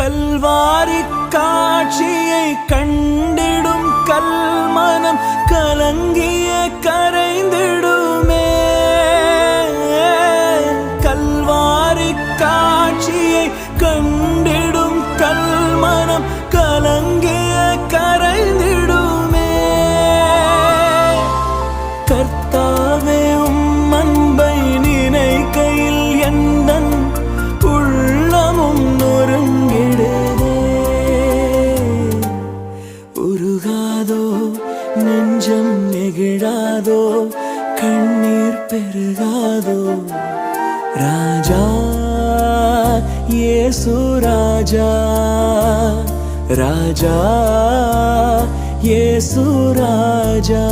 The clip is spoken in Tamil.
கல்வாரி காட்சியை கண்டிடும் கல்மனம் கலங்கிய கரைந்திடுமே. கல்வாரி காட்சியை கண் உருகாதோ நெஞ்சம் நெகிழாதோ கண்ணீர் பெருகாதோ. ராஜா ஏசு ராஜா ராஜா ஏசு ராஜா.